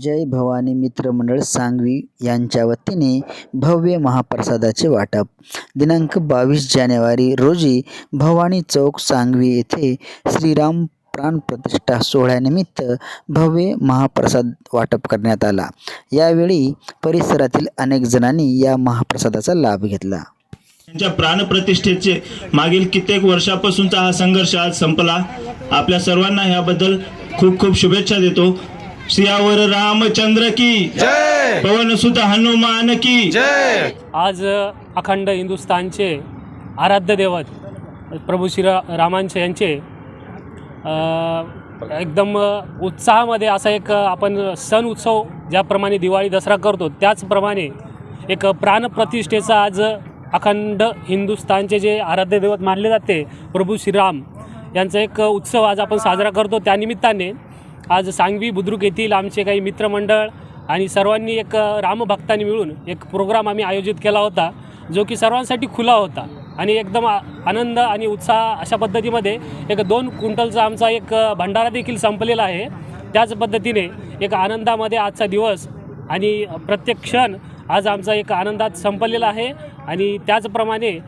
जय भवानी मित्रमंडळ सांगवी यांच्या वतीने भव्य महाप्रसादाचे वाटप. दिनांक बावीस जानेवारी रोजी भवानी चौक सांगवी येथे श्रीराम प्राण प्रतिष्ठा सोहळ्यानिमित्त भव्य महाप्रसाद वाटप करण्यात आला. यावेळी परिसरातील अनेक जणांनी या महाप्रसादाचा लाभ घेतला. त्यांच्या प्राणप्रतिष्ठेचे मागील कित्येक वर्षापासूनचा हा संघर्ष आज संपला. आपल्या सर्वांना ह्याबद्दल खूप खूप शुभेच्छा देतो. सियावर रामचंद्र की। जय। पवन सुत हनुमान की। जय। आज अखंड हिंदुस्थानचे आराध्य दैवत प्रभू श्री रामांचे यांचे एकदम उत्साहामध्ये असा एक आपण सण उत्सव ज्याप्रमाणे दिवाळी दसरा करतो त्याचप्रमाणे एक प्राणप्रतिष्ठेचा आज अखंड हिंदुस्थानचे जे आराध्य दैवत मानले जाते प्रभू श्रीराम यांचा एक उत्सव आज आपण साजरा करतो. त्यानिमित्ताने आज सांगवी बुद्रुक येथील आमचे काही मित्रमंडळ आणि सर्वांनी एक रामभक्तांनी मिळून एक प्रोग्राम आम्ही आयोजित केला होता जो की सर्वांसाठी खुला होता. आणि एकदम आ- आनंद आणि उत्साह अशा पद्धतीमध्ये एक दोन क्विंटलचा आमचा एक भंडारा देखील संपलेला आहे. त्याच पद्धतीने एक आनंदामध्ये आजचा दिवस आणि प्रत्येक क्षण आज आमचा एक आनंदात संपलेला आहे. आणि त्याचप्रमाणे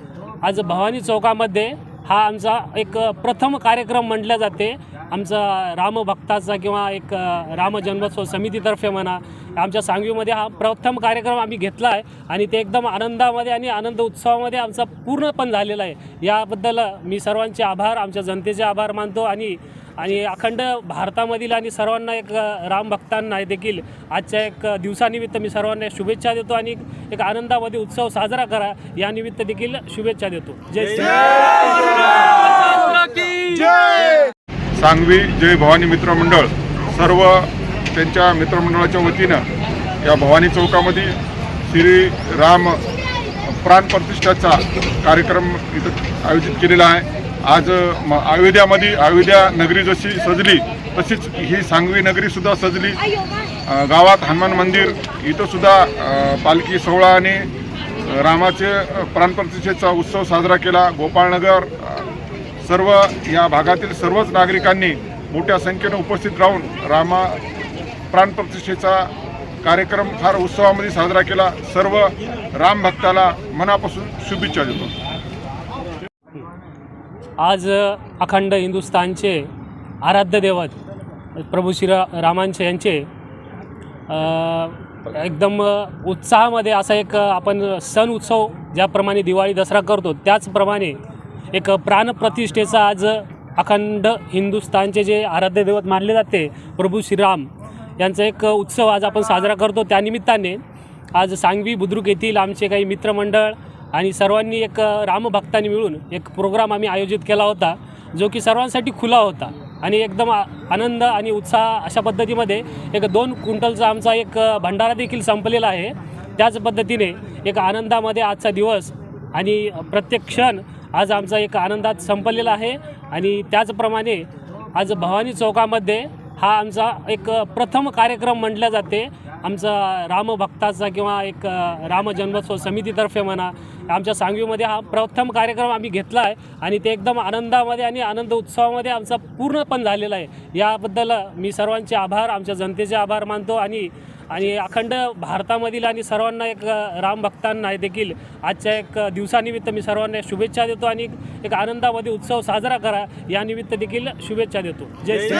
आज भवानी चौकामध्ये हा आमचा एक प्रथम कार्यक्रम म्हटला जाते. आमचा रामभक्ताचा किंवा एक रामजन्मोत्सव समितीतर्फे म्हणा आमच्या सांगवीमध्ये हा प्रथम कार्यक्रम आम्ही घेतला आहे आणि ते एकदम आनंदामध्ये आणि आनंद उत्सवामध्ये आमचा पूर्ण पण झालेला आहे याबद्दल मी सर्वांचे आभार आमच्या जनतेचे आभार मानतो आणि आणि अखंड भारतामधील आणि सर्वांना एक रामभक्तांना देखील आजच्या एक दिवसानिमित्त मी सर्वांना शुभेच्छा देतो आणि एक आनंदामध्ये उत्सव साजरा करा यानिमित्त देखील शुभेच्छा देतो जय श्री सांगवी जय भवानी मित्रमंडळ सर्व त्यांच्या मित्रमंडळाच्या वतीनं या भवानी चौकामध्ये श्री राम प्राण प्रतिष्ठाचा कार्यक्रम इथं आयोजित केलेला आहे. आज म अयोध्यामध्ये अयोध्या नगरी जशी सजली तशीच ही सांगवी नगरीसुद्धा सजली. गावात हनुमान मंदिर इथंसुद्धा पालखी सोहळा आणि रामाचे प्राणप्रतिष्ठेचा उत्सव साजरा केला. गोपाळनगर सर्व या भागातील सर्वच नागरिकांनी मोठ्या संख्येनं उपस्थित राहून रामा प्राणप्रतिष्ठेचा कार्यक्रम फार उत्सवामध्ये साजरा केला. सर्व राम भक्ताला मनापासून शुभेच्छा देतो. आज अखंड हिंदुस्थानचे आराध्य दैवत प्रभू श्री रामांचे यांचे एकदम उत्साहामध्ये असा एक आपण सण उत्सव ज्याप्रमाणे दिवाळी दसरा करतो त्याचप्रमाणे एक प्राणप्रतिष्ठेचा आज अखंड हिंदुस्थानचे जे आराध्य दैवत मानले जाते प्रभू श्रीराम यांचा एक उत्सव आज आपण साजरा करतो. त्यानिमित्ताने आज सांगवी बुद्रुक येथील आमचे काही मित्रमंडळ आणि सर्वांनी एक रामभक्तांनी मिळून एक प्रोग्राम आम्ही आयोजित केला होता जो की सर्वांसाठी खुला होता आणि एकदम आ- आनंद आणि उत्साह अशा पद्धतीमध्ये एक दोन क्विंटलचा आमचा एक भंडारा देखील संपलेला आहे. त्याच पद्धतीने एक आनंदामध्ये आजचा दिवस आणि प्रत्येक क्षण आज आमचा एक आनंदात संपलेला आहे आणि त्याचप्रमाणे आज भवानी चौकामध्ये हा आमचा एक प्रथम कार्यक्रम म्हटला जाते. आमचा रामभक्ताचा किंवा एक राम जन्मोत्सव समितीतर्फे म्हणा आमच्या सांगवीमध्ये हा प्रथम कार्यक्रम आम्ही घेतला आहे आणि ते एकदम आनंदामध्ये आणि आनंद उत्सवामध्ये आमचा पूर्ण पण झालेला आहे. याबद्दल मी सर्वांचे आभार आमच्या जनतेचे आभार मानतो आणि आणि अखंड भारतामधील आणि सर्वांना एक रामभक्तांना देखील आजच्या एक दिवसानिमित्त मी सर्वांना शुभेच्छा देतो आणि एक आनंदामध्ये उत्सव साजरा करा यानिमित्त देखील शुभेच्छा देतो जय श्री